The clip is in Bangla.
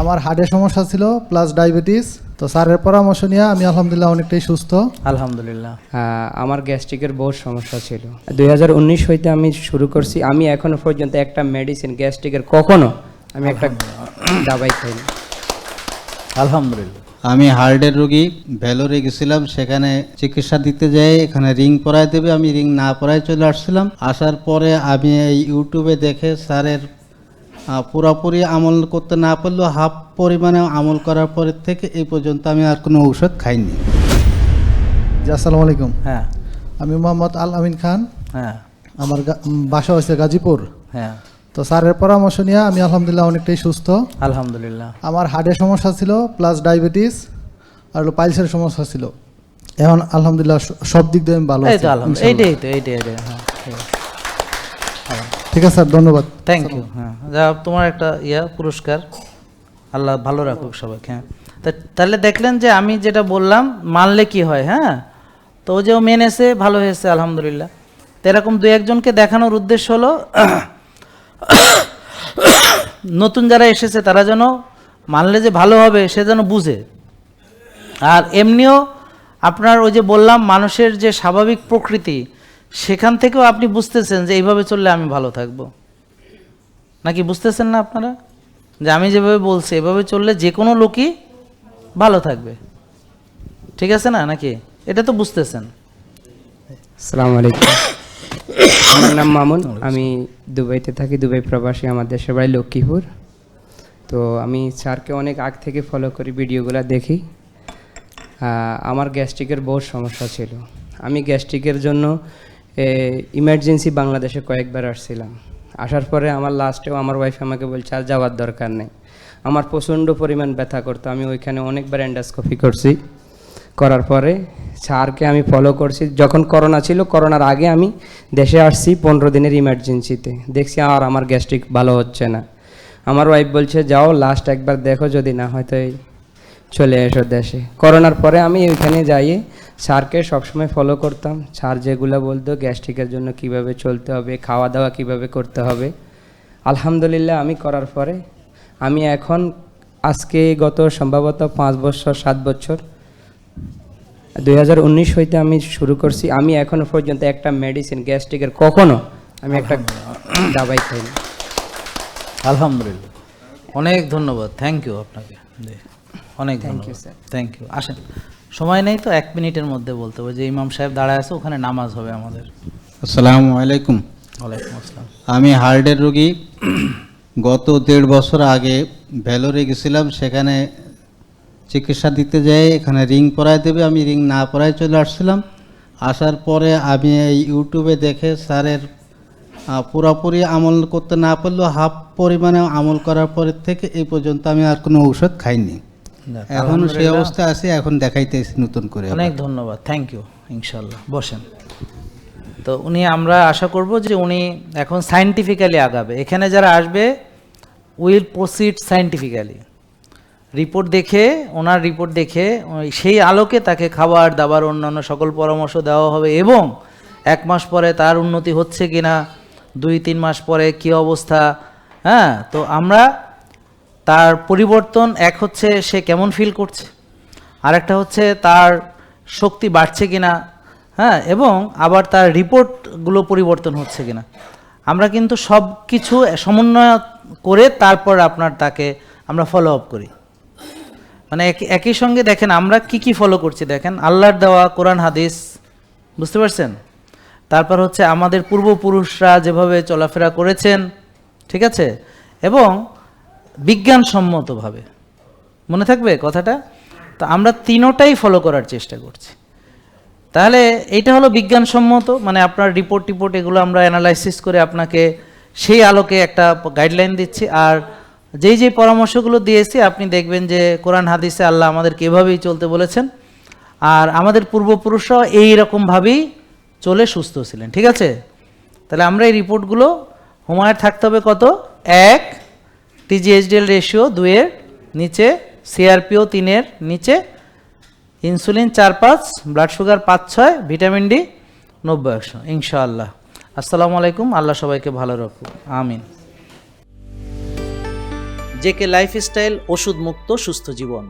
আমার হার্টের সমস্যা ছিল প্লাস ডায়াবেটিস তো স্যারের পরামর্শ নিয়ে আমি আলহামদুলিল্লাহ অনেকটাই সুস্থ। আলহামদুলিল্লাহ। আমার গ্যাস্ট্রিকের বহুত সমস্যা ছিল। দুই হাজার উনিশ হইতে আমি শুরু করছি আমি এখনও পর্যন্ত একটা মেডিসিন গ্যাস্ট্রিকের কখনো আমি একটা দাবাই খাইনি। আলহামদুলিল্লাহ। আমি হার্টের রোগী ভেলোরে গেছিলাম সেখানে চিকিৎসা দিতে যাই এখানে রিং পরায় দেবে আমি রিং না পরায় চলে আসছিলাম। আসার পরে আমি এই ইউটিউবে দেখে স্যারের পুরোপুরি আমল করতে না পারলেও হাফ পরিমাণে আমল করার পরের থেকে এই পর্যন্ত আমি আর কোনো ঔষধ খাইনি। আসসালামু আলাইকুম। হ্যাঁ। আমি মোহাম্মদ আল আমিন খান। হ্যাঁ। আমার গা- বাসা হয়েছে গাজীপুর। হ্যাঁ। তো স্যারের পরামর্শ নিয়ে আমি আলহামদুলিল্লাহ অনেকটাই সুস্থ। আলহামদুলিল্লাহ। আমার হার্টের সমস্যা ছিল প্লাস ডায়াবেটিস আর হলো পাইলসের সমস্যা ছিল। এখন আলহামদুলিল্লাহ সব দিক দিয়ে আমি ভালো আছি এইটাই তো এইটাই এইটাই হ্যাঁ ঠিক আছে, স্যার, ধন্যবাদ। থ্যাংক ইউ হ্যাঁ। যা তোমার একটা ইয়া, পুরস্কার। আল্লাহ ভালো রাখুক সবাইকে হ্যাঁ। তাহলে দেখলেন যে আমি যেটা বললাম, মানলে কি হয় হ্যাঁ? তো ও যে ও মেনেছে, ভালো হয়েছে, আলহামদুলিল্লাহ। তো এরকম দু একজনকে দেখানোর উদ্দেশ্য হলো, নতুন যারা এসেছে, তারা যেন মানলে যে ভালো হবে, সে যেন বুঝে। আর এমনিও আপনার ওই যে বললাম, মানুষের যে স্বাভাবিক প্রকৃতি সেখান থেকেও আপনি বুঝতেছেন যে এইভাবে চললে আমি ভালো থাকব। নাকি বুঝতেছেন না আপনারা? যে আমি যেভাবে বলছি, এভাবে চললে যে কোনো লোকই ভালো থাকবে। ঠিক আছে না, নাকি? এটা তো বুঝতেছেন। আসসালামু আলাইকুম। আমার নাম মামুন। আমি দুবাইতে থাকি, দুবাই প্রবাসী, আমার দেশের বাড়ি লক্ষ্মীপুর। তো আমি স্যারকে অনেক আগ থেকে ফলো করি, ভিডিওগুলো দেখি। আমার গ্যাস্ট্রিকের বহুত সমস্যা ছিল। আমি গ্যাস্ট্রিকের জন্য ইমার্জেন্সি বাংলাদেশে কয়েকবার আসছিলাম। আসার পরে আমার লাস্টেও আমার ওয়াইফ আমাকে বলছে, আর যাওয়ার দরকার নেই। আমার প্রচণ্ড পরিমাণ ব্যথা করতো। আমি ওইখানে অনেকবার এন্ডাস্কোপি করছি। করার পরে স্যারকে আমি ফলো করছি। যখন করোনা ছিল করোনার আগে আমি দেশে আসছি পনেরো দিনের ইমার্জেন্সিতে দেখছি আর আমার গ্যাস্ট্রিক ভালো হচ্ছে না। আমার ওয়াইফ বলছে, যাও লাস্ট একবার দেখো, যদি না হয় তো এই চলে এসো দেশে। করোনার পরে আমি ওইখানে যাই। স্যারকে সবসময় ফলো করতাম। স্যার যেগুলো বলতো গ্যাস্ট্রিকের জন্য কীভাবে চলতে হবে খাওয়া দাওয়া কীভাবে করতে হবে। আলহামদুলিল্লাহ আমি করার পরে আমি এখন আজকে গত সম্ভবত পাঁচ বছর সাত বছর দুই হাজার উনিশ হইতে আমি শুরু করছি। আমি এখনও পর্যন্ত একটা মেডিসিন গ্যাস্ট্রিকের কখনো আমি একটা দাবাই খাইনি। আলহামদুলিল্লাহ। অনেক ধন্যবাদ। থ্যাংক ইউ আপনাকে। অনেক thank you sir thank you আসেন। সময় নেই তো এক মিনিটের মধ্যে বলতে হবে যে ইমাম সাহেব দাঁড়ায় আছে ওখানে নামাজ হবে আমাদের। আসসালামু আলাইকুম। ওয়ালাইকুম আসসালাম। আমি হার্টের রোগী। গত দেড় বছর আগে ভেলোরে গেছিলাম সেখানে চিকিৎসা দিতে যাই এখানে রিং পরায় দেবে আমি রিং না পরায় চলে আসছিলাম। আসার পরে আমি এই ইউটিউবে দেখে স্যারের পুরোপুরি আমল করতে না পারলেও হাফ পরিমাণে আমল করার পরের থেকে এই পর্যন্ত আমি আর কোনো ঔষধ খাইনি। এখন সেই অবস্থা আছি এখন দেখাইতেছি নতুন করে অনেক ধন্যবাদ থ্যাংক ইউ ইনশাল্লাহ বসেন। তো উনি আমরা আশা করব যে উনি এখন সায়েন্টিফিক্যালি আগাবে। এখানে যারা আসবে উইল প্রসিড সায়েন্টিফিক্যালি রিপোর্ট দেখে ওনার রিপোর্ট দেখে সেই আলোকে তাকে খাবার দাবার অন্যান্য সকল পরামর্শ দেওয়া হবে এবং এক মাস পরে তার উন্নতি হচ্ছে কিনা দুই তিন মাস পরে কি অবস্থা হ্যাঁ তো আমরা তার পরিবর্তন, এক হচ্ছে সে কেমন ফিল করছে, আরেকটা হচ্ছে তার শক্তি বাড়ছে কিনা হ্যাঁ এবং আবার তার রিপোর্টগুলো পরিবর্তন হচ্ছে কিনা। আমরা কিন্তু সব কিছু সমন্বয় করে তারপর আপনার তাকে আমরা ফলো আপ করি। মানে এক- একই সঙ্গে দেখেন আমরা কি কি ফলো করছি, দেখেন আল্লাহর দেওয়া কোরআন, হাদিস, বুঝতে পারছেন? তারপর হচ্ছে আমাদের পূর্বপুরুষরা যেভাবে চলাফেরা করেছেন, ঠিক আছে? এবং বিজ্ঞানসম্মতভাবে। মনে থাকবে কথাটা? তো আমরা তিনোটাই ফলো করার চেষ্টা করছি। তাহলে এইটা হলো বিজ্ঞানসম্মত মানে আপনার রিপোর্ট টিপোর্ট এগুলো আমরা অ্যানালাইসিস করে আপনাকে সেই আলোকে একটা গাইডলাইন দিচ্ছি। আর যেই যেই পরামর্শগুলো দিয়েছি, আপনি দেখবেন যে কোরআন, হাদিসে আল্লাহ আমাদেরকে এভাবেই চলতে বলেছেন। আর আমাদের পূর্বপুরুষরাও এই রকমভাবেই চলে সুস্থ ছিলেন, ঠিক আছে? তাহলে আমরা এই রিপোর্টগুলো হুমায়ের থাকতে হবে কত? এক টিজিএইচডিএল রেশিও দুয়ের নিচে সিআরপিও তিনের নিচে ইনসুলিন চার পাঁচ ব্লাড সুগার পাঁচ ছয় ভিটামিন ডি নব্বই একশো। ইনশাআল্লাহ। আসসালামু আলাইকুম, আল্লাহ সবাইকে ভালো রাখুন আমিন। জেকে লাইফস্টাইল ওষুধ মুক্ত সুস্থ জীবন।